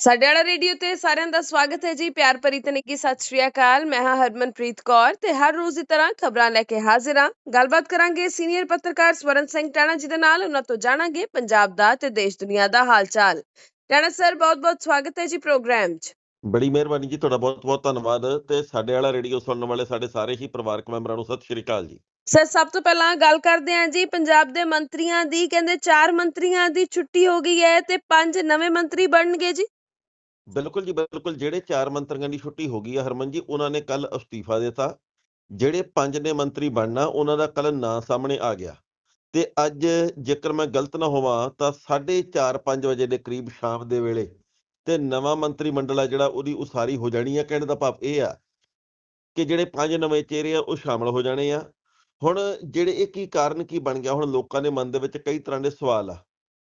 ਸਾਡੇ ਵਾਲਾ ਰੇਡੀਓ ਤੇ ਸਾਰਿਆਂ ਦਾ ਸਵਾਗਤ ਹੈ ਜੀ। ਪਿਆਰ ਭਰੀ ਤੇ ਨਿੱਕੀ ਸਤਿ ਸ਼੍ਰੀ ਅਕਾਲ। ਮੈਂ ਹਾਂ ਹਰਮਨਪ੍ਰੀਤ ਕੌਰ ਤੇ ਹਰ ਰੋਜ਼ ਦੀ ਤਰ੍ਹਾਂ ਖਬਰਾਂ ਲੈ ਕੇ ਹਾਜ਼ਰ ਹਾਂ। ਗੱਲਬਾਤ ਕਰਾਂਗੇ ਸੀਨੀਅਰ ਪੱਤਰਕਾਰ ਸਵਰਨ ਸਿੰਘ ਟਾਣਾ ਜੀ ਦੇ ਨਾਲ। ਉਹਨਾਂ ਤੋਂ ਜਾਣਾਂਗੇ ਪੰਜਾਬ ਦਾ ਤੇ ਦੇਸ਼ ਦੁਨੀਆ ਦਾ ਹਾਲ ਚਾਲ ਟਾਣਾ ਸਰ ਬਹੁਤ-ਬਹੁਤ ਸਵਾਗਤ ਹੈ ਜੀ ਪ੍ਰੋਗਰਾਮ 'ਚ। ਬੜੀ ਮਿਹਰਬਾਨੀ ਜੀ ਤੁਹਾਡਾ ਬਹੁਤ ਬਹੁਤ ਧੰਨਵਾਦ ਤੇ ਸਾਡੇ ਵਾਲਾ ਰੇਡੀਓ ਸੁਣਨ ਵਾਲੇ ਸਾਡੇ ਸਾਰੇ ਹੀ ਪਰਿਵਾਰਕ ਮੈਂਬਰਾਂ ਨੂੰ ਸਤਿ ਸ਼੍ਰੀ ਅਕਾਲ ਜੀ। ਸਰ ਸਭ ਤੋਂ ਪਹਿਲਾਂ ਗੱਲ ਕਰਦੇ ਹਾਂ ਜੀ ਪੰਜਾਬ ਦੇ ਮੰਤਰੀਆਂ ਦੀ। ਕਹਿੰਦੇ ਚਾਰ ਮੰਤਰੀਆਂ ਦੀ ਛੁੱਟੀ ਹੋ ਗਈ ਹੈ ਤੇ ਪੰਜ ਨਵੇਂ ਮੰਤਰੀ ਬਣਨਗੇ ਜੀ। ਬਿਲਕੁਲ ਜੀ, ਬਿਲਕੁਲ ਜਿਹੜੇ ਚਾਰ ਮੰਤਰੀਆਂ ਦੀ ਛੁੱਟੀ ਹੋ ਗਈ ਆ ਹਰਮਨ ਜੀ, ਉਹਨਾਂ ਨੇ ਕੱਲ ਅਸਤੀਫਾ ਦਿੱਤਾ। ਜਿਹੜੇ ਪੰਜ ਨੇ ਮੰਤਰੀ ਬਣਨਾ, ਉਹਨਾਂ ਦਾ ਕੱਲ ਨਾਂ ਸਾਹਮਣੇ ਆ ਗਿਆ। ਤੇ ਅੱਜ ਜੇਕਰ ਮੈਂ ਗਲਤ ਨਾ ਹੋਵਾਂ, ਤਾਂ 4:30 5 ਵਜੇ ਦੇ ਕਰੀਬ ਸ਼ਾਮ ਦੇ ਵੇਲੇ ਤੇ ਨਵਾਂ ਮੰਤਰੀ ਮੰਡਲ ਆ ਜਿਹੜਾ, ਉਹਦੀ ਉਸਾਰੀ ਹੋ ਜਾਣੀ ਆ। ਕਹਿਣ ਦਾ ਭਾਵ ਇਹ ਆ ਕਿ ਜਿਹੜੇ ਪੰਜ ਨਵੇਂ ਚਿਹਰੇ ਆ, ਉਹ ਸ਼ਾਮਲ ਹੋ ਜਾਣੇ ਆ। ਹੁਣ ਜਿਹੜੇ ਇਹ ਕੀ ਕਾਰਨ ਕੀ ਬਣ ਗਿਆ? ਹੁਣ ਲੋਕਾਂ ਦੇ ਮਨ ਦੇ ਵਿੱਚ ਕਈ ਤਰ੍ਹਾਂ ਦੇ ਸਵਾਲ ਆ।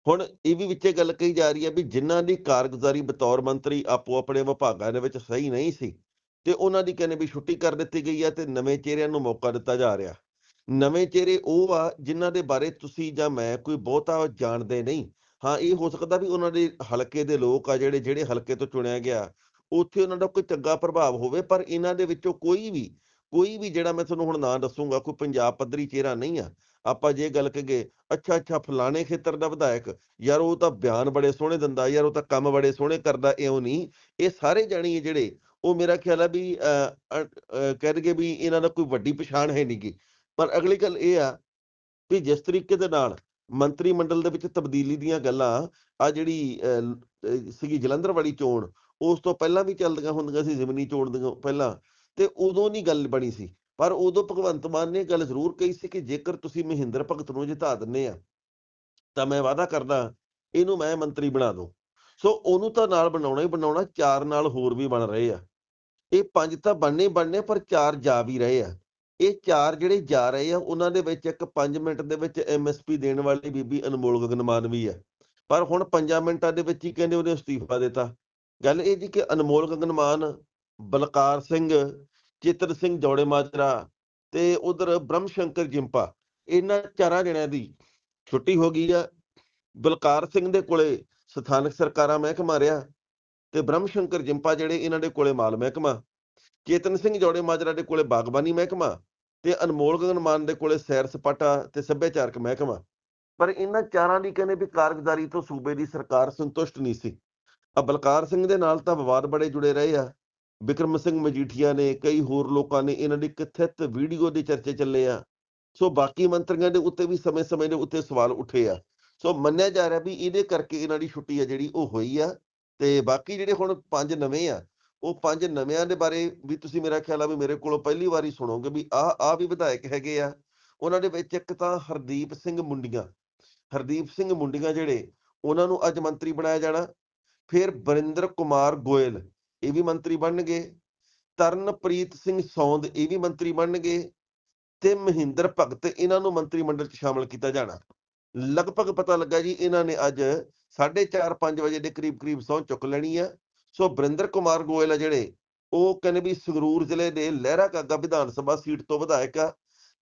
ਹੁਣ ਇਹ ਵੀ ਵਿੱਚੇ ਗੱਲ ਕਹੀ ਜਾ ਰਹੀ ਹੈ ਵੀ ਜਿਨ੍ਹਾਂ ਦੀ ਕਾਰਗੁਜ਼ਾਰੀ ਬਤੌਰ ਮੰਤਰੀ ਆਪੋ ਆਪਣੇ ਵਿਭਾਗਾਂ ਦੇ ਵਿੱਚ ਸਹੀ ਨਹੀਂ ਸੀ ਤੇ ਉਹਨਾਂ ਦੀ ਕਹਿੰਦੇ ਵੀ ਛੁੱਟੀ ਕਰ ਦਿੱਤੀ ਗਈ ਹੈ ਤੇ ਨਵੇਂ ਚਿਹਰਿਆਂ ਨੂੰ ਮੌਕਾ ਦਿੱਤਾ ਜਾ ਰਿਹਾ। ਨਵੇਂ ਚਿਹਰੇ ਉਹ ਆ ਜਿਨ੍ਹਾਂ ਦੇ ਬਾਰੇ ਤੁਸੀਂ ਜਾਂ ਮੈਂ ਕੋਈ ਬਹੁਤਾ ਜਾਣਦੇ ਨਹੀਂ। ਹਾਂ, ਇਹ ਹੋ ਸਕਦਾ ਵੀ ਉਹਨਾਂ ਦੇ ਹਲਕੇ ਦੇ ਲੋਕ ਆ ਜਿਹੜੇ ਜਿਹੜੇ ਹਲਕੇ ਤੋਂ ਚੁਣਿਆ ਗਿਆ, ਉੱਥੇ ਉਹਨਾਂ ਦਾ ਕੋਈ ਚੰਗਾ ਪ੍ਰਭਾਵ ਹੋਵੇ, ਪਰ ਇਹਨਾਂ ਦੇ ਵਿੱਚੋਂ ਕੋਈ ਵੀ ਕੋਈ ਵੀ ਜਿਹੜਾ ਮੈਂ ਤੁਹਾਨੂੰ ਹੁਣ ਨਾਂ ਦੱਸੂਗਾ, ਕੋਈ ਪੰਜਾਬ ਪੱਧਰੀ ਚਿਹਰਾ ਨਹੀਂ ਆ ਆਪਾਂ ਜੇ ਗੱਲ ਕਹੀਏ ਅੱਛਾ ਅੱਛਾ ਫਲਾਣੇ ਖੇਤਰ ਦਾ ਵਿਧਾਇਕ, ਯਾਰ ਉਹ ਤਾਂ ਬਿਆਨ ਬੜੇ ਸੋਹਣੇ ਦਿੰਦਾ, ਯਾਰ ਉਹ ਤਾਂ ਕੰਮ ਬੜੇ ਸੋਹਣੇ ਕਰਦਾ, ਇਉਂ ਨਹੀਂ। ਇਹ ਸਾਰੇ ਜਾਣੀ ਜਿਹੜੇ, ਉਹ ਮੇਰਾ ਖਿਆਲ ਆ ਵੀ ਕਹਿਣਗੇ ਵੀ ਇਹਨਾਂ ਦਾ ਕੋਈ ਵੱਡੀ ਪਛਾਣ ਹੈ ਨਹੀਂ ਗੀ ਪਰ ਅਗਲੀ ਗੱਲ ਇਹ ਆ ਵੀ ਜਿਸ ਤਰੀਕੇ ਦੇ ਨਾਲ ਮੰਤਰੀ ਮੰਡਲ ਦੇ ਵਿੱਚ ਤਬਦੀਲੀ ਦੀਆਂ ਗੱਲਾਂ ਆ ਜਿਹੜੀ ਸੀਗੀ ਜਲੰਧਰ ਵਾਲੀ ਚੋਣ, ਉਸ ਤੋਂ ਪਹਿਲਾਂ ਵੀ ਚੱਲਦੀਆਂ ਹੁੰਦੀਆਂ ਸੀ, ਜ਼ਮੀਨੀ ਚੋਣ ਦੀਆਂ ਪਹਿਲਾਂ, ਤੇ ਉਦੋਂ ਨਹੀਂ ਗੱਲ ਬਣੀ ਸੀ। ਪਰ ਉਦੋਂ ਭਗਵੰਤ ਮਾਨ ਨੇ ਗੱਲ ਜ਼ਰੂਰ ਕਹੀ ਸੀ ਕਿ ਜੇਕਰ ਤੁਸੀਂ ਮਹਿੰਦਰ ਭਗਤ ਨੂੰ ਜਿਤਾ ਦਿੰਨੇ ਆ, ਤਾਂ ਮੈਂ ਵਾਅਦਾ ਕਰਦਾ ਇਹਨੂੰ ਮੈਂ ਮੰਤਰੀ ਬਣਾ ਦੂੰ। ਸੋ ਉਹਨੂੰ ਤਾਂ ਨਾਲ ਬਣਾਉਣਾ ਹੀ ਬਣਾਉਣਾ, ਚਾਰ ਨਾਲ ਹੋਰ ਵੀ ਬਣ ਰਹੇ ਆ। ਇਹ ਪੰਜ ਤਾਂ ਬਣਨੇ ਬਣਨੇ, ਪਰ ਚਾਰ ਜਾ ਵੀ ਰਹੇ ਆ। ਇਹ ਚਾਰ ਜਿਹੜੇ ਜਾ ਰਹੇ ਆ, ਉਹਨਾਂ ਦੇ ਵਿੱਚ ਇੱਕ 5 ਮਿੰਟ ਦੇ ਵਿੱਚ ਐਮਐਸਪੀ ਦੇਣ ਵਾਲੀ ਬੀਬੀ ਅਨਮੋਲ ਗਗਨਮਾਨ ਵੀ ਹੈ ਪਰ ਹੁਣ 5 ਮਿੰਟਾਂ ਦੇ ਵਿੱਚ ਹੀ ਕਹਿੰਦੇ ਉਹਨੇ ਅਸਤੀਫਾ ਦਿੱਤਾ। ਗੱਲ ਇਹ ਜੀ ਕਿ ਅਨਮੋਲ ਗਗਨਮਾਨ, ਬਲਕਾਰ ਸਿੰਘ ਚੇਤਨ ਸਿੰਘ ਜੋੜੇ ਮਾਜਰਾ ਤੇ ਉਧਰ ਬ੍ਰਹਮ ਸ਼ੰਕਰ ਜਿੰਪਾ, ਇਹਨਾਂ ਚਾਰਾਂ ਜਣਿਆਂ ਦੀ ਛੁੱਟੀ ਹੋ ਗਈ ਆ। ਬਲਕਾਰ ਸਿੰਘ ਦੇ ਕੋਲੇ ਸਥਾਨਕ ਸਰਕਾਰਾਂ ਮਹਿਕਮਾ ਰਿਹਾ ਤੇ ਬ੍ਰਹਮ ਸ਼ੰਕਰ ਜਿੰਪਾ ਜਿਹੜੇ ਇਹਨਾਂ ਦੇ ਕੋਲੇ ਮਾਲ ਮਹਿਕਮਾ, ਚੇਤਨ ਸਿੰਘ ਜੋੜੇ ਮਾਜਰਾ ਦੇ ਕੋਲੇ ਬਾਗਬਾਨੀ ਮਹਿਕਮਾ ਤੇ ਅਨਮੋਲ ਗਗਨਮਾਨ ਦੇ ਕੋਲੇ ਸੈਰ ਸਪਾਟਾ ਤੇ ਸੱਭਿਆਚਾਰਕ ਮਹਿਕਮਾ। ਪਰ ਇਹਨਾਂ ਚਾਰਾਂ ਦੀ ਕਹਿੰਦੇ ਵੀ ਕਾਰਗੁਜ਼ਾਰੀ ਤੋਂ ਸੂਬੇ ਦੀ ਸਰਕਾਰ ਸੰਤੁਸ਼ਟ ਨਹੀਂ ਸੀ। ਆ ਬਲਕਾਰ ਸਿੰਘ ਦੇ ਨਾਲ ਤਾਂ ਵਿਵਾਦ ਬੜੇ ਜੁੜੇ ਰਹੇ ਆ। ਬਿਕਰਮ ਸਿੰਘ ਮਜੀਠੀਆ ਨੇ, ਕਈ ਹੋਰ ਲੋਕਾਂ ਨੇ ਇਹਨਾਂ ਦੀ ਕਥਿਤ ਵੀਡੀਓ ਦੇ ਚਰਚੇ ਚੱਲੇ ਆ। ਸੋ ਬਾਕੀ ਮੰਤਰੀਆਂ ਦੇ ਉੱਤੇ ਵੀ ਸਮੇਂ-ਸਮੇਂ ਦੇ ਉੱਤੇ ਸਵਾਲ ਉੱਠੇ ਆ। ਸੋ ਮੰਨਿਆ ਜਾ ਰਿਹਾ ਵੀ ਇਹਦੇ ਕਰਕੇ ਇਹਨਾਂ ਦੀ ਛੁੱਟੀ ਆ ਜਿਹੜੀ ਉਹ ਹੋਈ ਆ। ਤੇ ਬਾਕੀ ਜਿਹੜੇ ਹੁਣ ਪੰਜ ਨਵੇਂ ਆ, ਉਹ ਪੰਜ ਨਵਿਆਂ ਦੇ ਬਾਰੇ ਵੀ ਤੁਸੀਂ ਮੇਰਾ ਖਿਆਲ ਆ ਵੀ ਮੇਰੇ ਕੋਲੋਂ ਪਹਿਲੀ ਵਾਰੀ ਸੁਣੋਗੇ ਵੀ ਆ ਆ ਵੀ ਵਿਧਾਇਕ ਹੈਗੇ ਆ। ਉਹਨਾਂ ਦੇ ਵਿੱਚ ਇੱਕ ਤਾਂ ਹਰਦੀਪ ਸਿੰਘ ਮੁੰਡੀਆਂ। ਹਰਦੀਪ ਸਿੰਘ ਮੁੰਡੀਆਂ ਜਿਹੜੇ, ਉਹਨਾਂ ਨੂੰ ਅੱਜ ਮੰਤਰੀ ਬਣਾਇਆ ਜਾਣਾ। ਫਿਰ ਬਰਿੰਦਰ ਕੁਮਾਰ ਗੋਇਲ। ਇਹ ਵੀ ਮੰਤਰੀ ਬਣਨਗੇ। ਤਰਨਪ੍ਰੀਤ ਸਿੰਘ ਸੌਂਦ ਇਹ ਵੀ ਮੰਤਰੀ ਬਣਨਗੇ ਤੇ ਮਹਿੰਦਰ ਭਗਤ ਇਹਨਾਂ ਨੂੰ ਮੰਤਰੀ ਮੰਡਲ 'ਚ ਸ਼ਾਮਲ ਕੀਤਾ ਜਾਣਾ। ਲਗਭਗ ਪਤਾ ਲੱਗਾ ਜੀ ਇਹਨਾਂ ਨੇ ਅੱਜ 4:30 5 ਵਜੇ ਦੇ ਕਰੀਬ ਕਰੀਬ ਸੌਂ ਚੁੱਕ ਲੈਣੀ ਆ। ਸੋ ਬਰਿੰਦਰ ਕੁਮਾਰ ਗੋਇਲ ਆ ਜਿਹੜੇ, ਉਹ ਕਹਿੰਦੇ ਵੀ ਸੰਗਰੂਰ ਜ਼ਿਲ੍ਹੇ ਦੇ ਲਹਿਰਾ ਕਾਗਾ ਵਿਧਾਨ ਸਭਾ ਸੀਟ ਤੋਂ ਵਿਧਾਇਕ ਆ।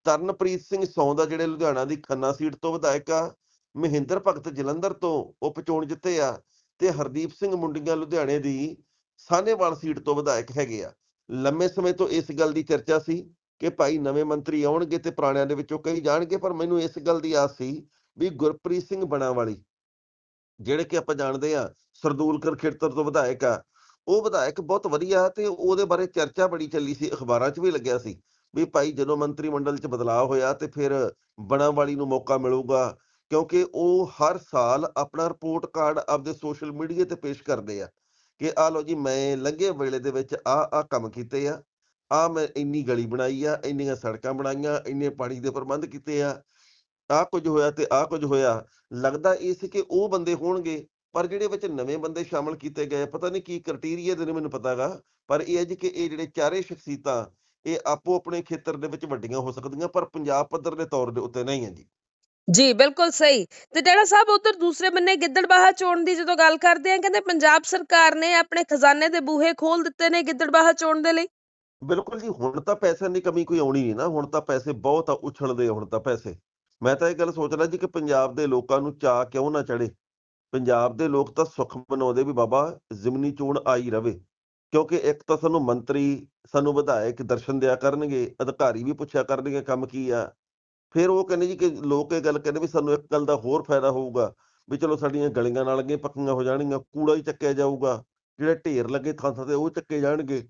ਤਰਨਪ੍ਰੀਤ ਸਿੰਘ ਸੌਂਦ ਆ ਜਿਹੜੇ ਲੁਧਿਆਣਾ ਦੀ ਖੰਨਾ ਸੀਟ ਤੋਂ ਵਿਧਾਇਕ ਆ। ਮਹਿੰਦਰ ਭਗਤ ਜਲੰਧਰ ਤੋਂ ਉਪ ਚੋਣ ਜਿੱਤੇ ਆ ਤੇ ਹਰਦੀਪ ਸਿੰਘ ਮੁੰਡੀਆਂ ਲੁਧਿਆਣੇ ਦੀ ਸਾਹਨੇਵਾਲ ਸੀਟ ਤੋਂ ਵਿਧਾਇਕ ਹੈਗੇ ਆ। ਲੰਮੇ ਸਮੇਂ ਤੋਂ ਇਸ ਗੱਲ ਦੀ ਚਰਚਾ ਸੀ ਕਿ ਭਾਈ ਨਵੇਂ ਮੰਤਰੀ ਆਉਣਗੇ ਤੇ ਪੁਰਾਣਿਆਂ ਦੇ ਵਿੱਚੋਂ ਕਈ ਜਾਣਗੇ, ਪਰ ਮੈਨੂੰ ਇਸ ਗੱਲ ਦੀ ਆਸ ਸੀ ਵੀ ਗੁਰਪ੍ਰੀਤ ਸਿੰਘ ਬਣਾਵਾਲੀ, ਜਿਹੜੇ ਕਿ ਆਪਾਂ ਜਾਣਦੇ ਆ ਸਰਦੂਲਕਰ ਖੇਤਰ ਤੋਂ ਵਿਧਾਇਕ ਆ, ਉਹ ਵਿਧਾਇਕ ਬਹੁਤ ਵਧੀਆ ਤੇ ਉਹਦੇ ਬਾਰੇ ਚਰਚਾ ਬੜੀ ਚੱਲੀ ਸੀ, ਅਖਬਾਰਾਂ 'ਚ ਵੀ ਲੱਗਿਆ ਸੀ ਵੀ ਭਾਈ ਜਦੋਂ ਮੰਤਰੀ ਮੰਡਲ 'ਚ ਬਦਲਾਅ ਹੋਇਆ ਤੇ ਫਿਰ ਬਣਾਵਾਲੀ ਨੂੰ ਮੌਕਾ ਮਿਲੂਗਾ, ਕਿਉਂਕਿ ਉਹ ਹਰ ਸਾਲ ਆਪਣਾ ਰਿਪੋਰਟ ਕਾਰਡ ਆਪਦੇ ਸੋਸ਼ਲ ਮੀਡੀਆ ਤੇ ਪੇਸ਼ ਕਰਦੇ ਆ। ਕਿ ਆ ਲੋ ਜੀ, ਮੈਂ ਲੰਘੇ ਵੇਲੇ ਦੇ ਵਿੱਚ ਆ ਆ ਕੰਮ ਕੀਤੇ ਆ। ਆ ਮੈਂ ਇੰਨੀ ਗਲੀ ਬਣਾਈ ਆ, ਇੰਨੀਆਂ ਸੜਕਾਂ ਬਣਾਈਆਂ, ਇੰਨੇ ਪਾਣੀ ਦੇ ਪ੍ਰਬੰਧ ਕੀਤੇ ਆ। ਆ ਕੁਝ ਹੋਇਆ ਤੇ ਆ ਕੁਝ ਹੋਇਆ। ਲੱਗਦਾ ਇਹ ਸੀ ਕਿ ਉਹ ਬੰਦੇ ਹੋਣਗੇ, ਪਰ ਜਿਹੜੇ ਵਿੱਚ ਨਵੇਂ ਬੰਦੇ ਸ਼ਾਮਲ ਕੀਤੇ ਗਏ, ਪਤਾ ਨਹੀਂ ਕੀ ਕ੍ਰਾਈਟੇਰੀਆ ਦੇ ਨੇ, ਮੈਨੂੰ ਪਤਾਗਾ ਪਰ ਇਹ ਹੈ ਜੀ ਕਿ ਇਹ ਜਿਹੜੇ ਚਾਰੇ ਸ਼ਖਸੀਅਤਾਂ, ਇਹ ਆਪੋ ਆਪਣੇ ਖੇਤਰ ਦੇ ਵਿੱਚ ਵੱਡੀਆਂ ਹੋ ਸਕਦੀਆਂ, ਪਰ ਪੰਜਾਬ ਪੱਧਰ ਦੇ ਤੌਰ ਦੇ ਉੱਤੇ ਨਹੀਂ ਹੈ ਜੀ। ਜੀ, ਬਿਲਕੁਲ ਸਹੀ। ਤੇ ਡੇੜਾ ਸਾਹਿਬ ਉਧਰ ਦੂਸਰੇ ਬੰਨੇ ਗਿੱਦੜਬਾਹਾ ਚੋਣ ਦੀ ਜਦੋਂ ਗੱਲ ਕਰਦੇ ਆ, ਕਹਿੰਦੇ ਪੰਜਾਬ ਸਰਕਾਰ ਨੇ ਆਪਣੇ ਖਜ਼ਾਨੇ ਦੇ ਬੂਹੇ ਖੋਲ ਦਿੱਤੇ ਨੇ ਗਿੱਦੜਬਾਹਾ ਚੋਣ ਦੇ ਲਈ। ਬਿਲਕੁਲ ਜੀ, ਹੁਣ ਤਾਂ ਪੈਸਿਆਂ ਦੀ ਕਮੀ ਕੋਈ ਆਉਣੀ ਨਹੀਂ ਨਾ, ਹੁਣ ਤਾਂ ਪੈਸੇ ਬਹੁਤ ਆ, ਉਛਲਦੇ ਹੁਣ ਤਾਂ ਪੈਸੇ। ਮੈਂ ਤਾਂ ਇਹ ਗੱਲ ਸੋਚਦਾ ਜੀ ਕਿ ਪੰਜਾਬ ਦੇ ਲੋਕਾਂ ਨੂੰ ਚਾਹ ਕਿਉਂ ਨਾ ਚੜੇ ਪੰਜਾਬ ਦੇ ਲੋਕ ਤਾਂ ਸੁੱਖ ਮਨਾਉਂਦੇ ਵੀ ਬਾਬਾ, ਜ਼ਿਮਨੀ ਚੋਣ ਆਈ ਰਵੇ। ਕਿਉਂਕਿ ਇੱਕ ਤਾਂ ਸਾਨੂੰ ਮੰਤਰੀ, ਸਾਨੂੰ ਵਿਧਾਇਕ ਦਰਸ਼ਨ ਦਿਆ ਕਰਨਗੇ, ਅਧਿਕਾਰੀ ਵੀ ਪੁੱਛਿਆ ਕਰਨਗੇ ਕੰਮ ਕੀ ਆ। ਫਿਰ ਉਹ ਕਹਿੰਦੇ ਜੀ ਕਿ ਲੋਕ ਇਹ ਗੱਲ ਕਹਿੰਦੇ ਵੀ ਸਾਨੂੰ ਇੱਕ ਗੱਲ ਦਾ ਹੋਰ ਫਾਇਦਾ ਹੋਊਗਾ, ਵੀ ਚਲੋ ਸਾਡੀਆਂ ਗਲੀਆਂ ਨਾਲੀਆਂ ਪੱਕੀਆਂ ਹੋ ਜਾਣਗੀਆਂ, ਕੂੜਾ ਹੀ ਚੱਕਿਆ ਜਾਊਗਾ, ਜਿਹੜੇ ਢੇਰ ਲੱਗੇ ਥਾਂ ਥਾਂ ਤੇ ਉਹ ਚੱਕੇ ਜਾਣਗੇ।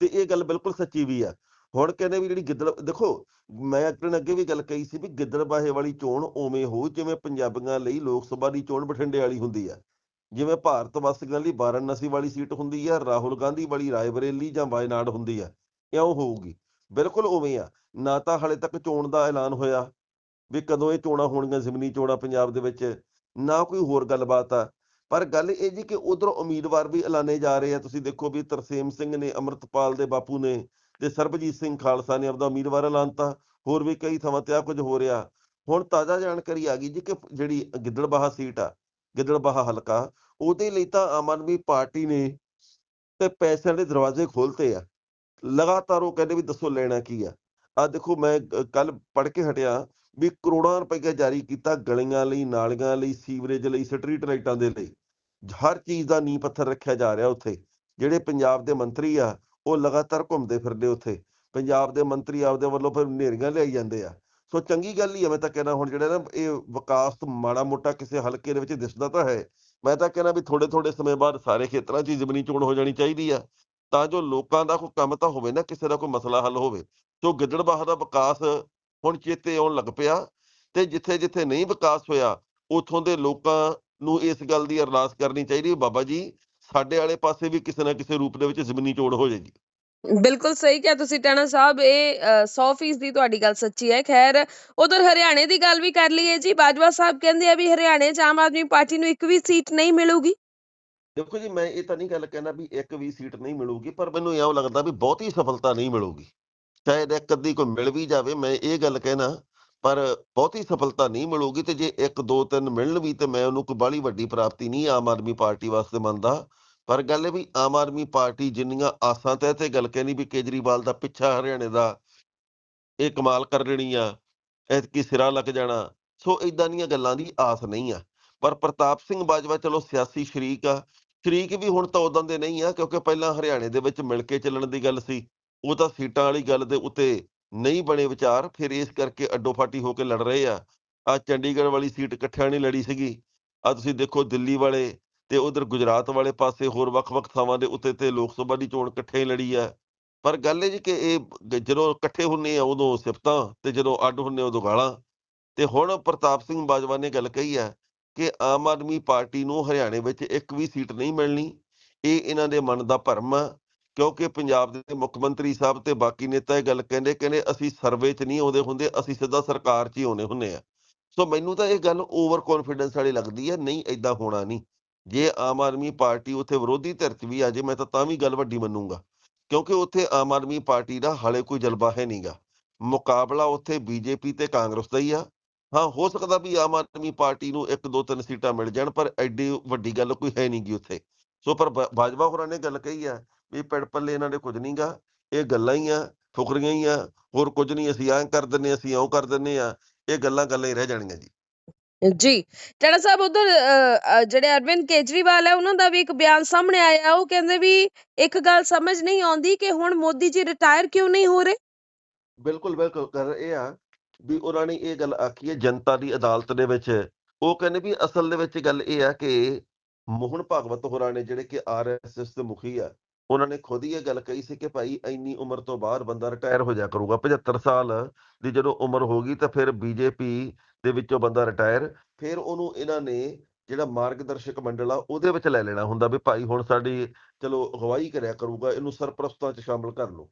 ਤੇ ਇਹ ਗੱਲ ਬਿਲਕੁਲ ਸੱਚੀ ਵੀ ਆ। ਹੁਣ ਕਹਿੰਦੇ ਵੀ ਜਿਹੜੀ ਗਿੱਦੜ, ਦੇਖੋ, ਮੈਂ ਇੱਕ ਦਿਨ ਅੱਗੇ ਵੀ ਗੱਲ ਕਹੀ ਸੀ ਵੀ ਗਿੱਦੜਬਾਹੇ ਵਾਲੀ ਚੋਣ ਉਵੇਂ ਹੋ ਜਿਵੇਂ ਪੰਜਾਬੀਆਂ ਲਈ ਲੋਕ ਸਭਾ ਦੀ ਚੋਣ ਬਠਿੰਡੇ ਵਾਲੀ ਹੁੰਦੀ ਆ। ਜਿਵੇਂ ਭਾਰਤ ਵਾਸੀਆਂ ਲਈ ਵਾਰਾਣਸੀ ਵਾਲੀ ਸੀਟ ਹੁੰਦੀ ਆ, ਰਾਹੁਲ ਗਾਂਧੀ ਵਾਲੀ ਰਾਏਬਰੇਲੀ ਜਾਂ ਵਾਇਨਾਡ ਹੁੰਦੀ ਆ, ਇਉਂ ਹੋਊਗੀ। ਬਿਲਕੁਲ ਉਵੇਂ ਆ, ਨਾ ਤਾਂ ਹਾਲੇ ਤੱਕ ਚੋਣ ਦਾ ਐਲਾਨ ਹੋਇਆ ਵੀ ਕਦੋਂ ਇਹ ਚੋਣਾਂ ਹੋਣਗੀਆਂ, ਜ਼ਿਮਨੀ ਚੋਣਾਂ ਪੰਜਾਬ ਦੇ ਵਿੱਚ, ਨਾ ਕੋਈ ਹੋਰ ਗੱਲਬਾਤ ਆ। ਪਰ ਗੱਲ ਇਹ ਜੀ ਕਿ ਉਧਰ ਉਮੀਦਵਾਰ ਵੀ ਐਲਾਨੇ ਜਾ ਰਹੇ ਆ। ਤੁਸੀਂ ਦੇਖੋ ਵੀ ਤਰਸੇਮ ਸਿੰਘ ਨੇ, ਅਮਰਤਪਾਲ ਦੇ ਬਾਪੂ ਨੇ ਤੇ ਸਰਬਜੀਤ ਸਿੰਘ ਖਾਲਸਾ ਨੇ ਆਪਦਾ ਉਮੀਦਵਾਰ ਐਲਾਨਤਾ ਹੋਰ ਵੀ ਕਈ ਥਾਵਾਂ ਤੇ ਆ ਕੁਝ ਹੋ ਰਿਹਾ। ਹੁਣ ਤਾਜ਼ਾ ਜਾਣਕਾਰੀ ਆ ਗਈ ਜੀ ਕਿ ਜਿਹੜੀ ਗਿੱਦੜਬਾਹਾ ਸੀਟ ਆ, ਗਿੱਦੜਬਾਹਾ ਹਲਕਾ, ਉਹਦੇ ਲਈ ਤਾਂ ਆਮ ਆਦਮੀ ਪਾਰਟੀ ਨੇ ਤੇ ਪੈਸਿਆਂ ਦੇ ਦਰਵਾਜ਼ੇ ਖੋਲਤੇ ਆ। ਲਗਾਤਾਰ ਉਹ ਕਹਿੰਦੇ ਵੀ ਦੱਸੋ ਲੈਣਾ ਕੀ ਆ। ਆ ਦੇਖੋ ਮੈਂ ਕੱਲ ਪੜ੍ਹ ਕੇ ਹਟਿਆ ਵੀ ਕਰੋੜਾਂ ਰੁਪਏ ਜਾਰੀ ਕੀਤਾ ਗਲੀਆਂ ਲਈ, ਨਾਲੀਆਂ ਲਈ, ਸੀਵਰੇਜ ਲਈ, ਸਟਰੀਟ ਲਾਈਟਾਂ ਦੇ ਲਈ। ਹਰ ਚੀਜ਼ ਦਾ ਨੀਂਹ ਪੱਥਰ ਰੱਖਿਆ ਜਾ ਰਿਹਾ ਉੱਥੇ। ਜਿਹੜੇ ਪੰਜਾਬ ਦੇ ਮੰਤਰੀ ਆ, ਉਹ ਲਗਾਤਾਰ ਘੁੰਮਦੇ ਫਿਰਦੇ ਉੱਥੇ। ਪੰਜਾਬ ਦੇ ਮੰਤਰੀ ਆਪਦੇ ਵੱਲੋਂ ਫਿਰ ਨੇਰੀਆਂ ਲਿਆਈ ਜਾਂਦੇ ਆ। ਸੋ ਚੰਗੀ ਗੱਲ ਹੀ ਆ, ਮੈਂ ਤਾਂ ਕਹਿਣਾ ਹੁਣ ਜਿਹੜਾ ਨਾ ਇਹ ਵਿਕਾਸ ਮਾੜਾ ਮੋਟਾ ਕਿਸੇ ਹਲਕੇ ਦੇ ਵਿੱਚ ਦਿਸਦਾ ਤਾਂ ਹੈ। ਮੈਂ ਤਾਂ ਕਹਿਣਾ ਵੀ ਥੋੜੇ ਥੋੜੇ ਸਮੇਂ ਬਾਅਦ ਸਾਰੇ ਖੇਤਰਾਂ 'ਚ ਹੀ ਜ਼ਮੀਨੀ ਚੋਣ ਹੋ ਜਾਣੀ ਚਾਹੀਦੀ ਆ। ਤਾਂ ਜੋ ਲੋਕਾਂ ਦਾ ਕੋਈ ਕੰਮ ਤਾਂ ਹੋਵੇ ਨਾ ਕਿਸੇ ਦਾ ਕੋਈ ਮਸਲਾ ਹੱਲ ਹੋਵੇ। ਸੋ ਗਿੱਦੜਬਾਹਾ ਦਾ ਵਿਕਾਸ ਹੁਣ ਚੇਤੇ ਆਉਣ ਲੱਗ ਪਿਆ ਤੇ ਜਿੱਥੇ ਜਿੱਥੇ ਨਹੀਂ ਵਿਕਾਸ ਹੋਇਆ ਉਥੋਂ ਦੇ ਲੋਕਾਂ ਨੂੰ ਇਸ ਗੱਲ ਦੀ ਅਰਦਾਸ ਕਰਨੀ ਚਾਹੀਦੀ ਬਾਬਾ ਜੀ ਸਾਡੇ ਵਾਲੇ ਪਾਸੇ ਵੀ ਕਿਸੇ ਨਾ ਕਿਸੇ ਰੂਪ ਦੇ ਵਿੱਚ ਜ਼ਮੀਨੀ ਚੋਣ ਹੋ ਜਾਏਗੀ। ਬਿਲਕੁਲ ਸਹੀ ਕਿਹਾ ਤੁਸੀਂ ਟਾਣਾ ਸਾਹਿਬ ਇਹ ਅ, 100% ਦੀ ਤੁਹਾਡੀ ਗੱਲ ਸੱਚੀ ਹੈ। ਖੈਰ ਉਧਰ ਹਰਿਆਣੇ ਦੀ ਗੱਲ ਵੀ ਕਰ ਲਈਏ ਜੀ ਬਾਜਵਾ ਸਾਹਿਬ ਕਹਿੰਦੇ ਆ ਵੀ ਹਰਿਆਣੇ 'ਚ ਆਮ ਆਦਮੀ ਪਾਰਟੀ ਨੂੰ ਇੱਕ ਵੀ ਸੀਟ ਨਹੀਂ ਮਿਲੂਗੀ। ਦੇਖੋ ਜੀ, ਮੈਂ ਇਹ ਤਾਂ ਨਹੀਂ ਗੱਲ ਕਹਿਣਾ ਵੀ ਇੱਕ ਵੀ ਸੀਟ ਨਹੀਂ ਮਿਲੂਗੀ, ਪਰ ਮੈਨੂੰ ਇਉਂ ਲੱਗਦਾ ਵੀ ਬਹੁਤੀ ਸਫਲਤਾ ਨਹੀਂ ਮਿਲੂਗੀ। ਸ਼ਾਇਦ ਇੱਕ ਅੱਧੀ ਕੋਈ ਮਿਲ ਵੀ ਜਾਵੇ, ਮੈਂ ਇਹ ਗੱਲ ਕਹਿਣਾ, ਪਰ ਬਹੁਤੀ ਸਫਲਤਾ ਨਹੀਂ ਮਿਲੂਗੀ ਤੇ ਜੇ ਇੱਕ, ਦੋ, ਤਿੰਨ ਮਿਲਣ ਵੀ ਤੇ ਮੈਂ ਉਹਨੂੰ ਕੋਈ ਬਾਹਲੀ ਵੱਡੀ ਪ੍ਰਾਪਤੀ ਨਹੀਂ ਆਮ ਆਦਮੀ ਪਾਰਟੀ ਵਾਸਤੇ ਮੰਨਦਾ। ਪਰ ਗੱਲ ਇਹ ਵੀ ਆਮ ਆਦਮੀ ਪਾਰਟੀ ਜਿੰਨੀਆਂ ਆਸਾਂ ਤੇ ਤੇ ਗੱਲ ਕਹਿਣੀ ਵੀ ਕੇਜਰੀਵਾਲ ਦਾ ਪਿੱਛਾ ਹਰਿਆਣੇ ਦਾ, ਇਹ ਕਮਾਲ ਕਰ ਲੈਣੀ ਆ, ਐਤਕੀ ਸਿਰਾ ਲੱਗ ਜਾਣਾ, ਸੋ ਇਦਾਂ ਦੀਆਂ ਗੱਲਾਂ ਦੀ ਆਸ ਨਹੀਂ ਆ। ਪਰ ਪ੍ਰਤਾਪ ਸਿੰਘ ਬਾਜਵਾ ਚਲੋ ਸਿਆਸੀ ਸ਼ਰੀਕ ਆ ਸ਼ਰੀਕ ਵੀ ਹੁਣ ਤਾਂ ਉਦੋਂ ਦੇ ਨਹੀਂ ਆ, ਕਿਉਂਕਿ ਪਹਿਲਾਂ ਹਰਿਆਣੇ ਦੇ ਵਿੱਚ ਮਿਲ ਕੇ ਚੱਲਣ ਦੀ ਗੱਲ ਸੀ, ਉਹ ਤਾਂ ਸੀਟਾਂ ਵਾਲੀ ਗੱਲ ਦੇ ਉੱਤੇ ਨਹੀਂ ਬਣੇ ਵਿਚਾਰ, ਫਿਰ ਇਸ ਕਰਕੇ ਅੱਡੋ ਫਾਟੀ ਹੋ ਕੇ ਲੜ ਰਹੇ ਆ। ਆ ਚੰਡੀਗੜ੍ਹ ਵਾਲੀ ਸੀਟ ਇਕੱਠਿਆਂ ਨੇ ਲੜੀ ਸੀਗੀ। ਆ ਤੁਸੀਂ ਦੇਖੋ ਦਿੱਲੀ ਵਾਲੇ ਤੇ ਉਧਰ ਗੁਜਰਾਤ ਵਾਲੇ ਪਾਸੇ ਹੋਰ ਵੱਖ-ਵੱਖ ਥਾਵਾਂ ਦੇ ਉੱਤੇ ਤੇ ਲੋਕ ਸਭਾ ਦੀ ਚੋਣ ਇਕੱਠੇ ਹੀ ਲੜੀ ਆ। ਪਰ ਗੱਲ ਇਹ ਜੀ ਕਿ ਇਹ ਜਦੋਂ ਇਕੱਠੇ ਹੁੰਨੇ ਆ ਉਦੋਂ ਸਿਫਤਾਂ ਤੇ ਜਦੋਂ ਅੱਡ ਹੁੰਨੇ ਉਦੋਂ ਗਾਲਾਂ। ਤੇ ਹੁਣ ਪ੍ਰਤਾਪ ਸਿੰਘ ਬਾਜਵਾ ਨੇ ਗੱਲ ਕਹੀ ਆ ਕਿ ਆਮ ਆਦਮੀ ਪਾਰਟੀ ਨੂੰ ਹਰਿਆਣੇ ਵਿੱਚ ਇੱਕ ਵੀ ਸੀਟ ਨਹੀਂ ਮਿਲਣੀ, ਇਹ ਇਹਨਾਂ ਦੇ ਮਨ ਦਾ ਭਰਮ ਆ, ਕਿਉਂਕਿ ਪੰਜਾਬ ਦੇ ਮੁੱਖ ਮੰਤਰੀ ਸਾਹਿਬ ਤੇ ਬਾਕੀ ਨੇਤਾ ਇਹ ਗੱਲ ਕਹਿੰਦੇ ਕਹਿੰਦੇ ਅਸੀਂ ਸਰਵੇ 'ਚ ਨਹੀਂ ਆਉਂਦੇ ਹੁੰਦੇ, ਅਸੀਂ ਸਿੱਧਾ ਸਰਕਾਰ 'ਚ ਹੀ ਆਉਂਦੇ ਹੁੰਨੇ ਆ। ਸੋ ਮੈਨੂੰ ਤਾਂ ਇਹ ਗੱਲ ਓਵਰ ਕੌਨਫੀਡੈਂਸ ਵਾਲੀ ਲੱਗਦੀ ਹੈ ਨਹੀਂ ਐਦਾਂ ਹੋਣਾ ਨਹੀਂ। ਜੇ ਆਮ ਆਦਮੀ ਪਾਰਟੀ ਉੱਥੇ ਵਿਰੋਧੀ ਧਿਰ 'ਚ ਵੀ ਆ ਜੇ, ਮੈਂ ਤਾਂ ਤਾਂ ਵੀ ਗੱਲ ਵੱਡੀ ਮੰਨੂਗਾ, ਕਿਉਂਕਿ ਉੱਥੇ ਆਮ ਆਦਮੀ ਪਾਰਟੀ ਦਾ ਹਾਲੇ ਕੋਈ ਜਲਵਾ ਹੈ ਨਹੀਂਗਾ ਮੁਕਾਬਲਾ ਉੱਥੇ ਬੀਜੇਪੀ ਤੇ ਕਾਂਗਰਸ ਦਾ ਹੀ ਆ ਹਾਂ ਹੋ ਸਕਦਾ ਵੀ ਆਮ ਆਦਮੀ ਪਾਰਟੀ ਨੂੰ ਇੱਕ ਦੋ ਤਿੰਨ ਸੀਟਾਂ ਮਿਲ ਜਾਣ ਪਰ ਐਡੀ ਵੱਡੀ ਗੱਲ ਕੋਈ ਹੈ ਨਹੀਂਗੀ ਉੱਥੇ। ਸੋ ਪਰ ਬਾਜਵਾ ਹੋਰਾਂ ਨੇ ਗੱਲ ਕਹੀ ਆ ਵੀ ਪਿੜ ਪੱਲੇ ਇਹਨਾਂ ਦੇ ਕੁਝ ਨਹੀਂਗਾ ਇਹ ਗੱਲਾਂ ਹੀ ਆ ਫੁਕਰੀਆਂ ਹੀ ਆ ਹੋਰ ਕੁਝ ਨਹੀਂ ਅਸੀਂ ਐਂ ਕਰ ਦਿੰਨੇ ਅਸੀਂ ਇਉਂ ਕਰ ਦਿੰਨੇ ਆ ਇਹ ਗੱਲਾਂ ਗੱਲਾਂ ਹੀ ਰਹਿ ਜਾਣਗੀਆਂ ਜੀ। ਜੀ ਟਾਣਾ ਸਾਹਿਬ ਉਧਰ ਜਿਹੜੇ ਅਰਵਿੰਦ ਕੇਜਰੀਵਾਲ ਹੈ ਉਹਨਾਂ ਦਾ ਵੀ ਇੱਕ ਬਿਆਨ ਸਾਹਮਣੇ ਆਇਆ ਉਹ ਕਹਿੰਦੇ ਵੀ ਇੱਕ ਗੱਲ ਸਮਝ ਨਹੀਂ ਆਉਂਦੀ ਕਿ ਹੁਣ ਮੋਦੀ ਜੀ ਰਿਟਾਇਰ ਕਿਉਂ ਨਹੀਂ ਹੋ ਰਹੇ? ਬਿਲਕੁਲ ਬਿਲਕੁਲ ਕਰ ਇਹ ਆ। ਵੀ ਉਹਨਾਂ ਨੇ ਇਹ ਗੱਲ ਆਖੀ ਹੈ, ਜਨਤਾ ਦੀ ਅਦਾਲਤ ਦੇ ਵਿੱਚ। ਉਹ ਕਹਿੰਦੇ ਵੀ ਅਸਲ ਦੇ ਵਿੱਚ ਗੱਲ ਇਹ ਆ ਕਿ ਮੋਹਨ ਭਾਗਵਤ ਹੋਰਾਂ ਨੇ ਜਿਹੜੇ ਕਿ ਆਰਐਸਐਸ ਦੇ ਮੁਖੀ ਆ, ਉਹਨਾਂ ਨੇ ਖੁਦ ਹੀ ਇਹ ਗੱਲ ਕਹੀ ਸੀ ਕਿ ਭਾਈ ਇੰਨੀ ਉਮਰ ਤੋਂ ਬਾਅਦ ਬੰਦਾ ਰਿਟਾਇਰ ਹੋ ਜਾ ਕਰੂਗਾ 75 ਸਾਲ ਦੀ ਜਦੋਂ ਉਮਰ ਹੋਗੀ ਤਾਂ ਫਿਰ ਬੀਜੇਪੀ ਦੇ ਵਿੱਚੋਂ ਬੰਦਾ ਰਿਟਾਇਰ, ਫਿਰ ਉਹਨੂੰ ਇਹਨਾਂ ਨੇ ਜਿਹੜਾ ਮਾਰਗਦਰਸ਼ਕ ਮੰਡਲ ਆ ਉਹਦੇ ਵਿੱਚ ਲੈ ਲੈਣਾ ਹੁੰਦਾ ਵੀ ਭਾਈ ਹੁਣ ਸਾਡੀ ਚਲੋ ਅਗਵਾਈ ਕਰਿਆ ਕਰੂਗਾ, ਇਹਨੂੰ ਸਰਪ੍ਰਸਤਾਂ 'ਚ ਸ਼ਾਮਲ ਕਰ ਲਓ।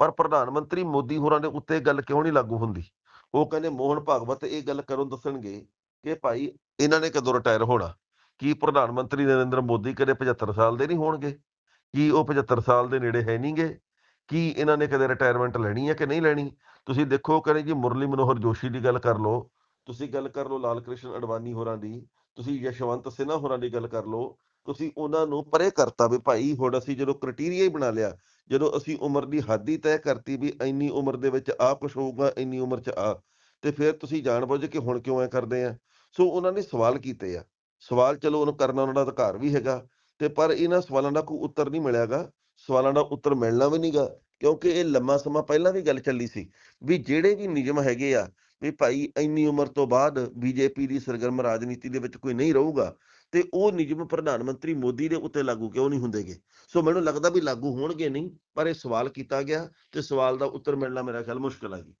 ਪਰ ਪ੍ਰਧਾਨ ਮੰਤਰੀ ਮੋਦੀ ਹੋਰਾਂ ਦੇ ਉੱਤੇ ਗੱਲ ਕਿਉਂ ਨਹੀਂ ਲਾਗੂ ਹੁੰਦੀ? ਉਹ ਕਹਿੰਦੇ ਮੋਹਨ ਭਾਗਵਤ ਇਹ ਗੱਲ ਕਰੋ ਦੱਸਣਗੇ ਕਿ ਭਾਈ ਇਹਨਾਂ ਨੇ ਕਦੋਂ ਰਿਟਾਇਰ ਹੋਣਾ? ਕੀ ਪ੍ਰਧਾਨ ਮੰਤਰੀ ਨਰਿੰਦਰ ਮੋਦੀ ਕਦੇ 75 ਸਾਲ ਦੇ ਨਹੀਂ ਹੋਣਗੇ? ਕੀ ਉਹ 75 ਸਾਲ ਦੇ ਨੇੜੇ ਹੈ ਨਹੀਂਗੇ? ਕੀ ਇਹਨਾਂ ਨੇ ਕਦੇ ਰਿਟਾਇਰਮੈਂਟ ਲੈਣੀ ਹੈ ਕਿ ਨਹੀਂ ਲੈਣੀ? ਤੁਸੀਂ ਦੇਖੋ ਕਹਿੰਦੇ ਜੀ ਮੁਰਲੀ ਮਨੋਹਰ ਜੋਸ਼ੀ ਦੀ ਗੱਲ ਕਰ ਲਓ, ਤੁਸੀਂ ਗੱਲ ਕਰ ਲਓ ਲਾਲ ਕ੍ਰਿਸ਼ਨ ਅਡਵਾਨੀ ਹੋਰਾਂ ਦੀ, ਤੁਸੀਂ ਯਸ਼ਵੰਤ ਸਿਨਹਾ ਹੋਰਾਂ ਦੀ ਗੱਲ ਕਰ ਲਓ ਤੁਸੀਂ ਉਹਨਾਂ ਨੂੰ ਪਰੇ ਕਰਤਾ ਵੀ ਭਾਈ ਹੁਣ ਅਸੀਂ ਜਦੋਂ ਕ੍ਰਾਈਟੇਰੀਆ ਹੀ ਬਣਾ ਲਿਆ, ਜਦੋਂ ਅਸੀਂ ਉਮਰ ਦੀ ਹੱਦ ਹੀ ਤੈਅ ਕਰਤੀ ਵੀ ਇੰਨੀ ਉਮਰ ਦੇ ਵਿੱਚ ਆ ਕੁਝ ਹੋਊਗਾ, ਇੰਨੀ ਉਮਰ 'ਚ ਆ ਤੇ ਫਿਰ ਤੁਸੀਂ ਜਾਣ ਬੁੱਝ ਕੇ ਹੁਣ ਕਿਉਂ ਐ ਕਰਦੇ ਆ? ਸੋ ਉਹਨਾਂ ਨੇ ਸਵਾਲ ਕੀਤੇ ਆ। ਸਵਾਲ ਚਲੋ ਉਹਨੂੰ ਕਰਨਾ ਉਹਨਾਂ ਦਾ ਅਧਿਕਾਰ ਵੀ ਹੈਗਾ, ਤੇ ਪਰ ਇਹਨਾਂ ਸਵਾਲਾਂ ਦਾ ਕੋਈ ਉੱਤਰ ਨਹੀਂ ਮਿਲਿਆਗਾ, ਸਵਾਲਾਂ ਦਾ ਉੱਤਰ ਮਿਲਣਾ ਵੀ ਨਹੀਂਗਾ, ਕਿਉਂਕਿ ਇਹ ਲੰਮਾ ਸਮਾਂ ਪਹਿਲਾਂ ਵੀ ਗੱਲ ਚੱਲੀ ਸੀ, ਵੀ ਜਿਹੜੇ ਵੀ ਨਿਯਮ ਹੈਗੇ ਆ, ਵੀ ਭਾਈ ਇੰਨੀ ਉਮਰ ਤੋਂ ਬਾਅਦ ਬੀਜੇਪੀ ਦੀ ਸਰਗਰਮ ਰਾਜਨੀਤੀ ਦੇ ਵਿੱਚ ਕੋਈ ਨਹੀਂ ਰਹੂਗਾ ਤੇ ਉਹ ਨਿਯਮ ਪ੍ਰਧਾਨ ਮੰਤਰੀ ਮੋਦੀ ਦੇ ਉੱਤੇ ਲਾਗੂ ਕਿਉਂ ਨਹੀਂ ਹੁੰਦੇਗੇ ਸੋ ਮੈਨੂੰ ਲੱਗਦਾ ਵੀ ਲਾਗੂ ਹੋਣਗੇ ਨਹੀਂ ਪਰ ਇਹ ਸਵਾਲ ਕੀਤਾ ਗਿਆ ਤੇ ਸਵਾਲ ਦਾ ਉੱਤਰ ਮਿਲਣਾ ਮੇਰਾ ਖਿਆਲ ਮੁਸ਼ਕਲ ਆ ਜੀ।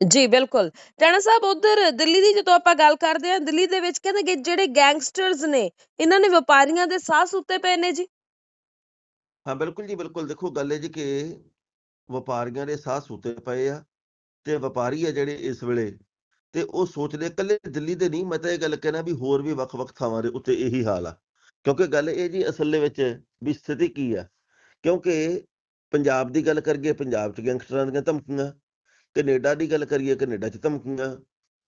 ਜੀ ਬਿਲਕੁਲ। ਟਾਣਾ ਸਾਹਿਬ ਉਧਰ ਦਿੱਲੀ ਦੀ ਜਦੋਂ ਆਪਾਂ ਗੱਲ ਕਰਦੇ ਹਾਂ ਦਿੱਲੀ ਦੇ ਵਿੱਚ ਕਹਿੰਦੇ ਕਿ ਜਿਹੜੇ ਗੈਂਗਸਟਰਸ ਨੇ ਇਹਨਾਂ ਨੇ ਵਪਾਰੀਆਂ ਦੇ ਸਾਹ ਸੁੱਤੇ ਪਏ ਨੇ ਜੀ। ਹਾਂ ਬਿਲਕੁਲ ਜੀ ਬਿਲਕੁਲ। ਦੇਖੋ ਗੱਲ ਇਹ ਜੀ ਕਿ ਵਪਾਰੀਆਂ ਦੇ ਸਾਹ ਸੁੱਤੇ ਪਏ ਆ ਤੇ ਵਪਾਰੀ ਆ ਜਿਹੜੇ ਇਸ ਵੇਲੇ ਤੇ ਉਹ ਸੋਚਦੇ ਇਕੱਲੇ ਦਿੱਲੀ ਦੇ ਨਹੀਂ, ਮੈਂ ਤਾਂ ਇਹ ਗੱਲ ਕਹਿਣਾ ਵੀ ਹੋਰ ਵੀ ਵੱਖ-ਵੱਖ ਥਾਵਾਂ ਦੇ ਉੱਤੇ ਇਹੀ ਹਾਲ ਆ। ਕਿਉਂਕਿ ਗੱਲ ਇਹ ਜੀ ਅਸਲ ਦੇ ਵਿੱਚ ਵੀ ਸਥਿਤੀ ਕੀ ਆ? ਕਿਉਂਕਿ ਪੰਜਾਬ ਦੀ ਗੱਲ ਕਰੀਏ, ਪੰਜਾਬ 'ਚ ਗੈਂਗਸਟਰਾਂ ਦੀਆਂ ਧਮਕੀਆਂ, ਕੈਨੇਡਾ ਦੀ ਗੱਲ ਕਰੀਏ, ਕੈਨੇਡਾ 'ਚ ਧਮਕੀਆਂ,